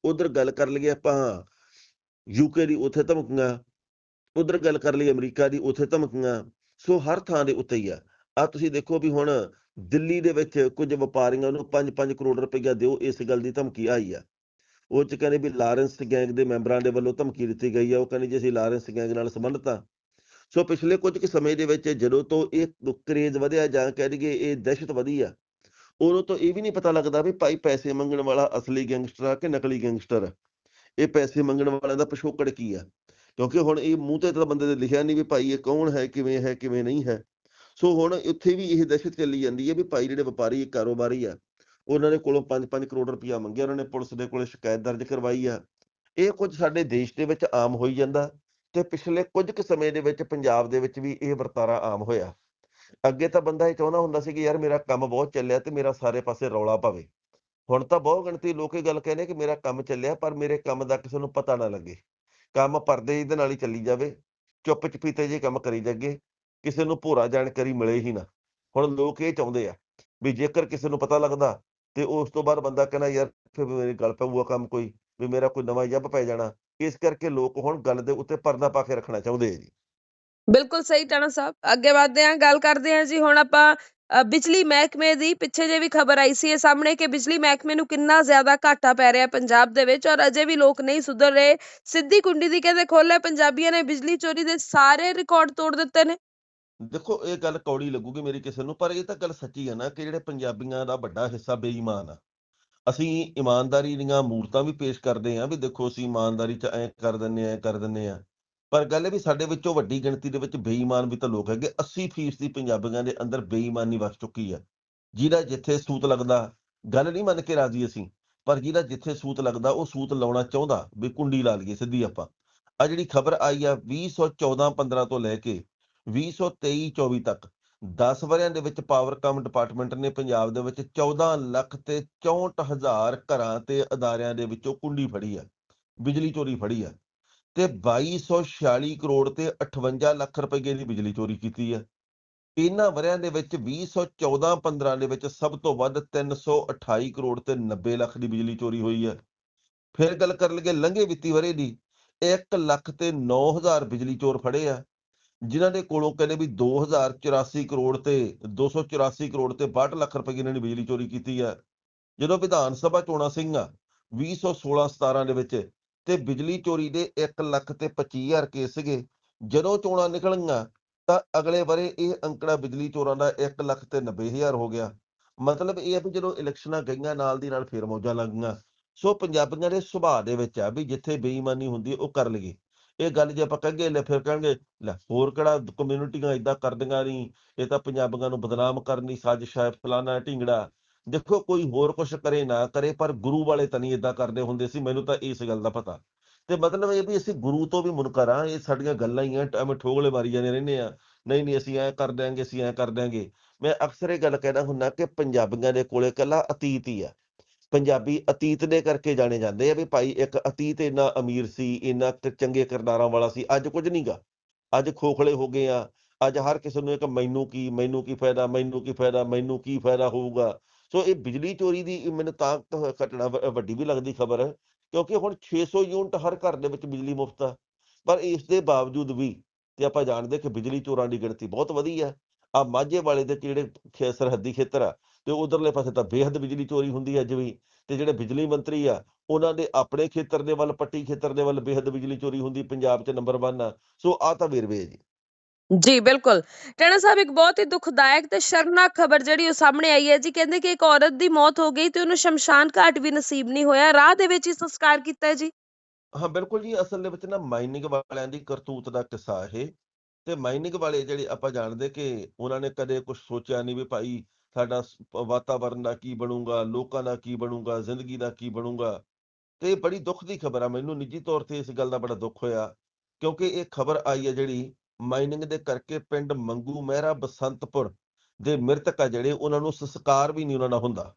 ਉਧਰ ਗੱਲ ਕਰ ਲਈਏ ਆਪਾਂ ਯੂਕੇ ਦੀ ਉੱਥੇ ਧਮਕੀਆਂ, ਉਧਰ ਗੱਲ ਕਰ ਲਈ ਅਮਰੀਕਾ ਦੀ ਉੱਥੇ ਧਮਕੀਆਂ, ਸੋ ਹਰ ਥਾਂ ਦੇ ਉੱਤੇ ਹੀ ਆ। ਆ ਤੁਸੀਂ ਦੇਖੋ ਵੀ ਹੁਣ ਦਿੱਲੀ ਦੇ ਵਿੱਚ ਕੁਝ ਵਪਾਰੀਆਂ ਨੂੰ 5-5 ਕਰੋੜ ਰੁਪਈਆ ਦਿਓ, ਇਸ ਗੱਲ ਦੀ ਧਮਕੀ ਆਈ ਆ। ਉਹ ਚ ਕਹਿੰਦੇ ਵੀ ਲਾਰੈਂਸ ਗੈਂਗ ਦੇ ਮੈਂਬਰਾਂ ਦੇ ਵੱਲੋਂ ਧਮਕੀ ਦਿੱਤੀ ਗਈ ਆ, ਉਹ ਕਹਿੰਦੇ ਜੇ ਅਸੀਂ ਲਾਰੈਂਸ ਗੈਂਗ ਨਾਲ ਸੰਬੰਧਿਤ ਆ। ਸੋ ਪਿਛਲੇ ਕੁਝ ਕੁ ਸਮੇਂ ਦੇ ਵਿੱਚ ਜਦੋਂ ਤੋਂ ਇਹ ਕਰੇਜ਼ ਵਧਿਆ ਜਾਂ ਕਹਿ ਦਈਏ ਇਹ ਦਹਿਸ਼ਤ ਵਧੀ ਆ, ਉਦੋਂ ਤੋਂ ਇਹ ਵੀ ਨਹੀਂ ਪਤਾ ਲੱਗਦਾ ਵੀ ਭਾਈ ਪੈਸੇ ਮੰਗਣ ਵਾਲਾ ਅਸਲੀ ਗੈਂਗਸਟਰ ਆ ਕਿ ਨਕਲੀ ਗੈਂਗਸਟਰ ਆ। ਇਹ ਪੈਸੇ ਮੰਗਣ ਵਾਲਿਆਂ ਦਾ ਪਿਛੋਕੜ ਕੀ ਆ? ਕਿਉਂਕਿ ਹੁਣ ਇਹ ਮੂੰਹ ਤੇ ਤਾਂ ਬੰਦੇ ਦੇ ਲਿਖਿਆ ਨਹੀਂ ਵੀ ਭਾਈ ਇਹ ਕੌਣ ਹੈ, ਕਿਵੇਂ ਹੈ, ਕਿਵੇਂ ਨਹੀਂ ਹੈ। ਸੋ ਹੁਣ ਇੱਥੇ ਵੀ ਇਹ ਦਹਿਸ਼ਤ ਚੱਲੀ ਜਾਂਦੀ ਹੈ ਵੀ ਭਾਈ ਜਿਹੜੇ ਵਪਾਰੀ, ਕਾਰੋਬਾਰੀ ਆ ਉਹਨਾਂ ਦੇ ਕੋਲੋਂ 5-5 ਕਰੋੜ ਰੁਪਇਆ ਮੰਗਿਆ, ਉਹਨਾਂ ਨੇ ਪੁਲਿਸ ਦੇ ਕੋਲੇ ਸ਼ਿਕਾਇਤ ਦਰਜ ਕਰਵਾਈ ਆ। ਇਹ ਕੁਝ ਸਾਡੇ ਦੇਸ਼ ਦੇ ਵਿੱਚ ਆਮ ਹੋਈ ਜਾਂਦਾ ਤੇ ਪਿਛਲੇ ਕੁਝ ਕੁ ਸਮੇਂ ਦੇ ਵਿੱਚ ਪੰਜਾਬ ਦੇ ਵਿੱਚ ਵੀ ਇਹ ਵਰਤਾਰਾ ਆਮ ਹੋਇਆ। ਅੱਗੇ ਤਾਂ ਬੰਦਾ ਇਹ ਚਾਹੁੰਦਾ ਹੁੰਦਾ ਸੀ ਕਿ ਯਾਰ ਮੇਰਾ ਕੰਮ ਬਹੁਤ ਚੱਲਿਆ ਤੇ ਮੇਰਾ ਸਾਰੇ ਪਾਸੇ ਰੌਲਾ ਪਵੇ। ਹੁਣ ਤਾਂ ਬਹੁਤ ਗਿਣਤੀ ਲੋਕ ਇਹ ਗੱਲ ਕਹਿੰਦੇ ਕਿ ਮੇਰਾ ਕੰਮ ਚੱਲਿਆ ਪਰ ਮੇਰੇ ਕੰਮ ਦਾ ਕਿਸੇ ਨੂੰ ਪਤਾ ਨਾ ਲੱਗੇ। ਕੰਮ ਪਰਦੇ ਇਹਦੇ ਨਾਲ ਹੀ ਚੱਲੀ ਜਾਵੇ ਚੁੱਪ ਚਪੀਤੇ ਜੇ ਕੰਮ ਕਰੀ ਜਾਗੇ ਕਿਸੇ ਨੂੰ ਭੋਰਾ ਜਾਣਕਾਰੀ ਮਿਲੇ ਹੀ ਨਾ। ਹੁਣ ਲੋਕ ਇਹ ਚਾਹੁੰਦੇ ਆ ਵੀ ਜੇਕਰ ਕਿਸੇ ਨੂੰ ਪਤਾ ਲੱਗਦਾ ਤੇ ਉਸ ਤੋਂ ਬਾਅਦ ਬੰਦਾ ਕਹਿੰਦਾ, ਯਾਰ ਫਿਰ ਮੇਰੇ ਗੱਲ ਪਊਗਾ ਕੰਮ ਕੋਈ, ਵੀ ਮੇਰਾ ਕੋਈ ਨਵਾਂ ਜੱਬ ਪੈ ਜਾਣਾ। ਇਸ ਕਰਕੇ ਲੋਕ ਹੁਣ ਗੱਲ ਦੇ ਉੱਤੇ ਪਰਦਾ ਪਾ ਕੇ ਰੱਖਣਾ ਚਾਹੁੰਦੇ ਆ ਜੀ। ਬਿਲਕੁਲ ਸਹੀ ਟਾਣਾ ਸਾਹਿਬ। ਅੱਗੇ ਵਧਦੇ ਹਾਂ, ਗੱਲ ਕਰਦੇ ਹਾਂ ਜੀ, ਹੁਣ ਆਪਾਂ ਬਿਜਲੀ ਮਹਿਕਮੇ ਦੀ ਪਿੱਛੇ ਜੇ ਵੀ ਖਬਰ ਆਈ ਸੀ, ਇਹ ਸਾਹਮਣੇ ਕਿ ਬਿਜਲੀ ਮਹਿਕਮੇ ਨੂੰ ਕਿੰਨਾ ਜ਼ਿਆਦਾ ਘਾਟਾ ਪੈ ਰਿਹਾ ਪੰਜਾਬ ਦੇ ਵਿੱਚ ਔਰ ਅਜੇ ਵੀ ਲੋਕ ਨਹੀਂ ਸੁਧਰ ਰਹੇ। ਸਿੱਧੀ ਕੁੰਡੀ ਦੀ ਕਹਿੰਦੇ ਖੋਲੇ ਪੰਜਾਬੀਆਂ ਨੇ ਬਿਜਲੀ ਚੋਰੀ ਦੇ ਸਾਰੇ ਰਿਕਾਰਡ ਤੋੜ ਦਿੱਤੇ ਨੇ। ਦੇਖੋ, ਇਹ ਗੱਲ ਕੌੜੀ ਲੱਗੂਗੀ ਮੇਰੀ ਕਿਸੇ ਨੂੰ, ਪਰ ਇਹ ਤਾਂ ਗੱਲ ਸੱਚੀ ਹੈ ਨਾ ਕਿ ਜਿਹੜੇ ਪੰਜਾਬੀਆਂ ਦਾ ਵੱਡਾ ਹਿੱਸਾ ਬੇਈਮਾਨ ਆ। ਅਸੀਂ ਇਮਾਨਦਾਰੀ ਦੀਆਂ ਮੂਰਤਾਂ ਵੀ ਪੇਸ਼ ਕਰਦੇ ਹਾਂ ਵੀ ਦੇਖੋ, ਅਸੀਂ ਇਮਾਨਦਾਰੀ ਚ ਐ ਕਰ ਦਿੰਨੇ ਆ ਐ ਕਰ ਦਿੰਨੇ ਆ ਪਰ ਗੱਲ ਇਹ ਵੀ ਸਾਡੇ ਵਿੱਚੋਂ ਵੱਡੀ ਗਿਣਤੀ ਦੇ ਵਿੱਚ ਬੇਈਮਾਨ ਵੀ ਤਾਂ ਲੋਕ ਹੈਗੇ। 80% ਦੀ ਪੰਜਾਬੀਆਂ ਦੇ ਅੰਦਰ ਬੇਈਮਾਨੀ ਵਸ ਚੁੱਕੀ ਆ। ਜਿਹਦਾ ਜਿੱਥੇ ਸੂਤ ਲੱਗਦਾ, ਗੱਲ ਨਹੀਂ ਮੰਨ ਕੇ ਰਾਜ਼ੀ ਅਸੀਂ, ਪਰ ਜਿਹਦਾ ਜਿੱਥੇ ਸੂਤ ਲੱਗਦਾ, ਉਹ ਸੂਤ ਲਾਉਣਾ ਚਾਹੁੰਦਾ ਵੀ ਕੁੰਡੀ ਲਾ ਲਈਏ ਸਿੱਧੀ ਆਪਾਂ। ਆ ਜਿਹੜੀ ਖਬਰ ਆਈ ਆ 2014 15 ਤੋਂ ਲੈ ਕੇ 2023 24 ਤੱਕ। 10 ਵਰਿਆਂ ਦੇ ਵਿੱਚ ਪਾਵਰਕਾਮ ਡਿਪਾਰਟਮੈਂਟ ਨੇ ਪੰਜਾਬ ਦੇ ਵਿੱਚ 14 ਲੱਖ ਤੇ 64 ਹਜ਼ਾਰ ਘਰਾਂ ਤੇ ਅਦਾਰਿਆਂ ਦੇ ਵਿੱਚੋਂ ਕੁੰਡੀ ਫੜੀ ਆ, ਬਿਜਲੀ ਚੋਰੀ ਫੜੀ ਆ ਤੇ 2246 ਕਰੋੜ ਤੇ 58 ਲੱਖ ਰੁਪਏ ਦੀ ਬਿਜਲੀ ਚੋਰੀ ਕੀਤੀ ਆ। ਇਹਨਾਂ ਵਰਿਆਂ ਦੇ ਵਿੱਚ 2014 15 ਦੇ ਵਿੱਚ ਸਭ ਤੋਂ ਵੱਧ 328 ਕਰੋੜ ਤੇ 90 ਲੱਖ ਦੀ ਬਿਜਲੀ ਚੋਰੀ ਹੋਈ ਹੈ ਫਿਰ ਗੱਲ ਕਰ ਲਈਏ ਲੰਘੇ ਵਿੱਤੀ ਵਰੇ ਦੀ 1 ਲੱਖ ਤੇ 9000 ਬਿਜਲੀ ਚੋਰ ਫੜੇ ਆ। ਜਿਨ੍ਹਾਂ ਦੇ ਕੋਲੋਂ ਕਹਿੰਦੇ ਵੀ 2084 ਕਰੋੜ ਤੇ 284 ਕਰੋੜ ਤੇ 62 ਲੱਖ ਰੁਪਏ ਇਹਨਾਂ ਨੇ ਬਿਜਲੀ ਚੋਰੀ ਕੀਤੀ ਹੈ ਜਦੋਂ ਵਿਧਾਨ ਸਭਾ ਚੋਣਾਂ ਸਿੰਘਾਂ 2016 17 ਦੇ ਵਿੱਚ ਤੇ ਬਿਜਲੀ ਚੋਰੀ ਦੇ 1 ਲੱਖ ਤੇ 25000 ਕੇਸ ਸੀਗੇ, ਜਦੋਂ ਚੋਣਾਂ ਨਿਕਲੀਆਂ ਤਾਂ ਅਗਲੇ ਬਰੇ ਇਹ ਅੰਕੜਾ ਬਿਜਲੀ ਚੋਰਾਂ ਦਾ 1 ਲੱਖ ਤੇ 90000 ਹੋ ਗਿਆ। ਮਤਲਬ ਇਹ ਹੈ ਵੀ ਜਦੋਂ ਇਲੈਕਸ਼ਨਾਂ ਗਈਆਂ ਨਾਲ ਦੀ ਨਾਲ ਫੇਰ ਮੌਜਾਂ ਲੱਗੀਆਂ ਸੋ ਪੰਜਾਬੀਆਂ ਦੇ ਸੁਭਾਅ ਦੇ ਵਿੱਚ ਆ ਵੀ ਜਿੱਥੇ ਬੇਈਮਾਨੀ ਹੁੰਦੀ ਉਹ ਕਰ ਲਈਏ। ਇਹ ਗੱਲ ਜੇ ਆਪਾਂ ਕਹਾਂਗੇ ਲੈ ਫਿਰ ਕਹਾਂਗੇ ਲੈ ਹੋਰ ਕਿਹੜਾ ਕਮਿਊਨਿਟੀਆਂ ਇਦਾਂ ਕਰਦੀਆਂ ਨਹੀਂ ਇਹ ਤਾਂ ਪੰਜਾਬੀਆਂ ਨੂੰ ਬਦਨਾਮ ਕਰਨ ਦੀ ਸਾਜ਼ਿਸ਼ ਹੈ ਫਲਾਣਾ ਢਿੰਗੜਾ। ਦੇਖੋ ਕੋਈ ਹੋਰ ਕੁਛ ਕਰੇ ਨਾ ਕਰੇ, ਪਰ ਗੁਰੂ ਵਾਲੇ ਤਾਂ ਨਹੀਂ ਇਦਾਂ ਕਰਦੇ ਹੁੰਦੇ ਸੀ, ਮੈਨੂੰ ਤਾਂ ਇਸ ਗੱਲ ਦਾ ਪਤਾ। ਤੇ ਮਤਲਬ ਇਹ ਵੀ ਅਸੀਂ ਗੁਰੂ ਤੋਂ ਵੀ ਮੁਨਕਰ ਆ ਇਹ ਸਾਡੀਆਂ ਗੱਲਾਂ ਹੀ ਆ ਐਵੇਂ ਠੋਗਲੇ ਮਾਰੀ ਜਾਂਦੇ ਰਹਿੰਦੇ ਆ। ਨਹੀਂ ਨਹੀਂ, ਅਸੀਂ ਐ ਕਰ ਦਿਆਂਗੇ, ਅਸੀਂ ਐ ਕਰ ਦਿਆਂਗੇ। ਮੈਂ ਅਕਸਰ ਇਹ ਗੱਲ ਕਹਿਣਾ ਹੁੰਦਾ ਕਿ ਪੰਜਾਬੀਆਂ ਦੇ ਕੋਲੇ ਕੱਲਾ ਅਤੀਤ ਹੀ ਆ। ਪੰਜਾਬੀ ਅਤੀਤ ਦੇ ਕਰਕੇ ਜਾਣੇ ਜਾਂਦੇ ਆ ਵੀ ਭਾਈ ਇੱਕ ਅਤੀਤ ਇੰਨਾ ਅਮੀਰ ਸੀ, ਇੰਨਾ ਚੰਗੇ ਕਿਰਦਾਰਾਂ ਵਾਲਾ ਸੀ, ਅੱਜ ਕੁਝ ਨਹੀਂਗਾ ਅੱਜ ਖੋਖਲੇ ਹੋ ਗਏ ਆ, ਅੱਜ ਹਰ ਕਿਸੇ ਨੂੰ ਇੱਕ ਮੈਨੂੰ ਕੀ ਮੈਨੂੰ ਕੀ ਫਾਇਦਾ, ਮੈਨੂੰ ਕੀ ਫਾਇਦਾ, ਮੈਨੂੰ ਕੀ ਫਾਇਦਾ ਹੋਊਗਾ। ਸੋ ਇਹ ਬਿਜਲੀ ਚੋਰੀ ਦੀ ਮੈਨੂੰ ਤਾਂ ਘਟਨਾ ਵ- ਵੱਡੀ ਵੀ ਲੱਗਦੀ ਖਬਰ, ਕਿਉਂਕਿ ਹੁਣ 600 ਯੂਨਿਟ ਹਰ ਘਰ ਦੇ ਵਿੱਚ ਬਿਜਲੀ ਮੁਫਤ ਆ। ਪਰ ਇਸ ਦੇ ਬਾਵਜੂਦ ਵੀ ਤੇ ਆਪਾਂ ਜਾਣਦੇ ਕਿ ਬਿਜਲੀ ਚੋਰਾਂ ਦੀ ਗਿਣਤੀ ਬਹੁਤ ਵਧੀ ਆ। ਆ ਮਾਝੇ ਵਾਲੇ ਦੇ ਜਿਹੜੇ ਖੇ- ਸਰਹੱਦੀ ਖੇਤਰ ਆ ਤੇ ਉਧਰਲੇ ਪਾਸੇ ਤਾਂ ਬੇਹੱਦ ਬਿਜਲੀ ਚੋਰੀ ਹੁੰਦੀ ਹੈ ਅੱਜ ਵੀ ਤੇ ਜਿਹੜੇ ਬਿਜਲੀ ਮੰਤਰੀ ਆ ਉਹਨਾਂ ਦੇ ਆਪਣੇ ਖੇਤਰ ਦੇ ਵੱਲ ਪੱਟੀ ਖੇਤਰ ਦੇ ਵੱਲ ਬੇਹੱਦ ਬਿਜਲੀ ਚੋਰੀ ਹੁੰਦੀ ਪੰਜਾਬ 'ਚ ਨੰਬਰ 1 ਆ ਸੋ ਆ ਤਾਂ ਵੇਰਵੇ ਜੀ। ਜੀ ਬਿਲਕੁਲ। ਟਾਣਾ ਸਾਹਿਬ ਇੱਕ ਬਹੁਤ ਹੀ ਦੁਖਦਾਇਕ ਤੇ ਸ਼ਰਮਨਾਕ ਖਬਰ ਜਿਹੜੀ ਉਹ ਸਾਹਮਣੇ ਆਈ ਹੈ ਜੀ ਕਹਿੰਦੇ ਕਿ ਇੱਕ ਔਰਤ ਦੀ ਮੌਤ ਹੋ ਗਈ ਤੇ ਉਹਨੂੰ ਸ਼ਮਸ਼ਾਨ ਘਾਟ ਵੀ ਨਸੀਬ ਨਹੀਂ ਹੋਇਆ। ਰਾਹ ਦੇ ਵਿੱਚ ਹੀ ਸੰਸਕਾਰ ਕੀਤਾ ਹੈ ਜੀ। ਹਾਂ ਬਿਲਕੁਲ ਜੀ ਅਸਲ ਦੇ ਵਿੱਚ ਨਾ ਮਾਈਨਿੰਗ ਵਾਲਿਆਂ ਦੀ ਕਰਤੂਤ ਦਾ ਕਿੱਸਾ ਇਹ ਤੇ ਮਾਈਨਿੰਗ ਵਾਲੇ ਜਿਹੜੇ ਆਪਾਂ ਜਾਣਦੇ ਕਿ ਉਹਨਾਂ ਨੇ ਕਦੇ ਕੁਝ ਸੋਚਿਆ ਨਹੀਂ ਵੀ ਭਾਈ ਸਾਡਾ ਵਾਤਾਵਰਨ ਦਾ ਕੀ ਬਣੂਗਾ, ਲੋਕਾਂ ਦਾ ਕੀ ਬਣੂਗਾ, ਜ਼ਿੰਦਗੀ ਦਾ ਕੀ ਬਣੂਗਾ। ਤੇ ਇਹ ਬੜੀ ਦੁੱਖ ਦੀ ਖਬਰ ਆ, ਮੈਨੂੰ ਨਿੱਜੀ ਤੌਰ ਤੇ ਇਸ ਗੱਲ ਦਾ ਬੜਾ ਦੁੱਖ ਹੋਇਆ। ਕਿਉਂਕਿ ਇਹ ਖਬਰ ਆਈ ਹੈ ਜਿਹੜੀ ਮਾਈਨਿੰਗ ਦੇ ਕਰਕੇ ਪਿੰਡ ਮੰਗੂ ਮਹਿਰਾ ਬਸੰਤਪੁਰ ਦੇ ਮ੍ਰਿਤਕ ਆ ਜਿਹੜੇ, ਉਹਨਾਂ ਨੂੰ ਸੰਸਕਾਰ ਵੀ ਨਹੀਂ ਉਹਨਾਂ ਦਾ ਹੁੰਦਾ।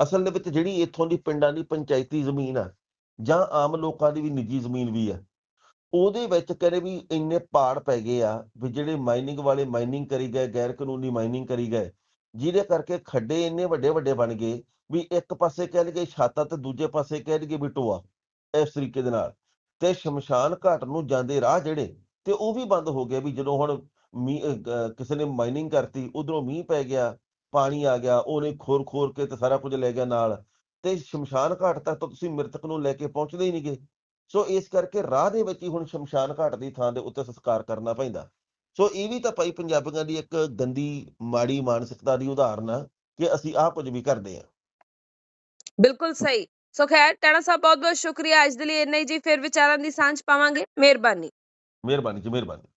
ਅਸਲ ਦੇ ਵਿੱਚ ਜਿਹੜੀ ਇੱਥੋਂ ਦੀ ਪਿੰਡਾਂ ਦੀ ਪੰਚਾਇਤੀ ਜ਼ਮੀਨ ਆ, ਜਾਂ ਆਮ ਲੋਕਾਂ ਦੀ ਵੀ ਨਿੱਜੀ ਜ਼ਮੀਨ ਵੀ ਆ, ਉਹਦੇ ਵਿੱਚ ਕਹਿੰਦੇ ਵੀ ਇੰਨੇ ਪਾੜ ਪੈ ਗਏ ਆ ਵੀ ਜਿਹੜੇ ਮਾਈਨਿੰਗ ਵਾਲੇ ਮਾਈਨਿੰਗ ਕਰੀ ਗਏ ਗੈਰ ਕਾਨੂੰਨੀ ਮਾਈਨਿੰਗ ਕਰੀ ਗਏ ਜਿਹਦੇ ਕਰਕੇ ਖੱਡੇ ਇੰਨੇ ਵੱਡੇ ਵੱਡੇ ਬਣ ਗਏ ਵੀ ਇੱਕ ਪਾਸੇ ਕਹਿ ਲਈਏ ਛਾਤਾ ਤੇ ਦੂਜੇ ਪਾਸੇ ਕਹਿ ਲਈਏ ਵੀ ਟੋਆ ਇਸ ਤਰੀਕੇ ਦੇ ਨਾਲ। ਤੇ ਸ਼ਮਸ਼ਾਨ ਘਾਟ ਨੂੰ ਜਾਂਦੇ ਰਾਹ ਜਿਹੜੇ ਤੇ ਉਹ ਵੀ ਬੰਦ ਹੋ ਗਏ ਵੀ ਜਦੋਂ ਹੁਣ ਮੀਂਹ ਕਿਸੇ ਨੇ ਮਾਈਨਿੰਗ ਕਰਤੀ, ਉਧਰੋਂ ਮੀਂਹ ਪੈ ਗਿਆ, ਪਾਣੀ ਆ ਗਿਆ, ਉਹਨੇ ਖੋਰ ਖੋਰ ਕੇ ਤੇ ਸਾਰਾ ਕੁਝ ਲੈ ਗਿਆ ਨਾਲ। ਤੇ ਸ਼ਮਸ਼ਾਨ ਘਾਟ ਤੱਕ ਤਾਂ ਤੁਸੀਂ ਮ੍ਰਿਤਕ ਨੂੰ ਲੈ ਕੇ ਪਹੁੰਚਦੇ ਹੀ ਨਹੀਂਗੇ ਸੋ ਇਸ ਕਰਕੇ ਰਾਹ ਦੇ ਵਿੱਚ ਹੀ ਹੁਣ ਸ਼ਮਸ਼ਾਨ ਘਾਟ ਦੀ ਥਾਂ ਦੇ ਉੱਤੇ ਸੰਸਕਾਰ ਕਰਨਾ ਪੈਂਦਾ। ਸੋ ਇਹ ਵੀ ਤਾਂ ਭਾਈ ਪੰਜਾਬੀਆਂ ਦੀ ਇੱਕ ਗੰਦੀ ਮਾੜੀ ਮਾਨਸਿਕਤਾ ਦੀ ਉਦਾਹਰਨ ਆ ਕਿ ਅਸੀਂ ਆਹ ਕੁਝ ਵੀ ਕਰਦੇ ਆ ਬਿਲਕੁਲ ਸਹੀ। ਸੋ ਖੈਰ ਟਾਣਾ ਸਾਹਿਬ ਬਹੁਤ ਬਹੁਤ ਸ਼ੁਕਰੀਆ। ਅੱਜ ਦੇ ਲਈ ਇੰਨਾ ਹੀ ਜੀ। ਫਿਰ ਵਿਚਾਰਾਂ ਦੀ ਸਾਂਝ ਪਾਵਾਂਗੇ। ਮਿਹਰਬਾਨੀ। ਮਿਹਰਬਾਨੀ ਜੀ ਮਿਹਰਬਾਨੀ।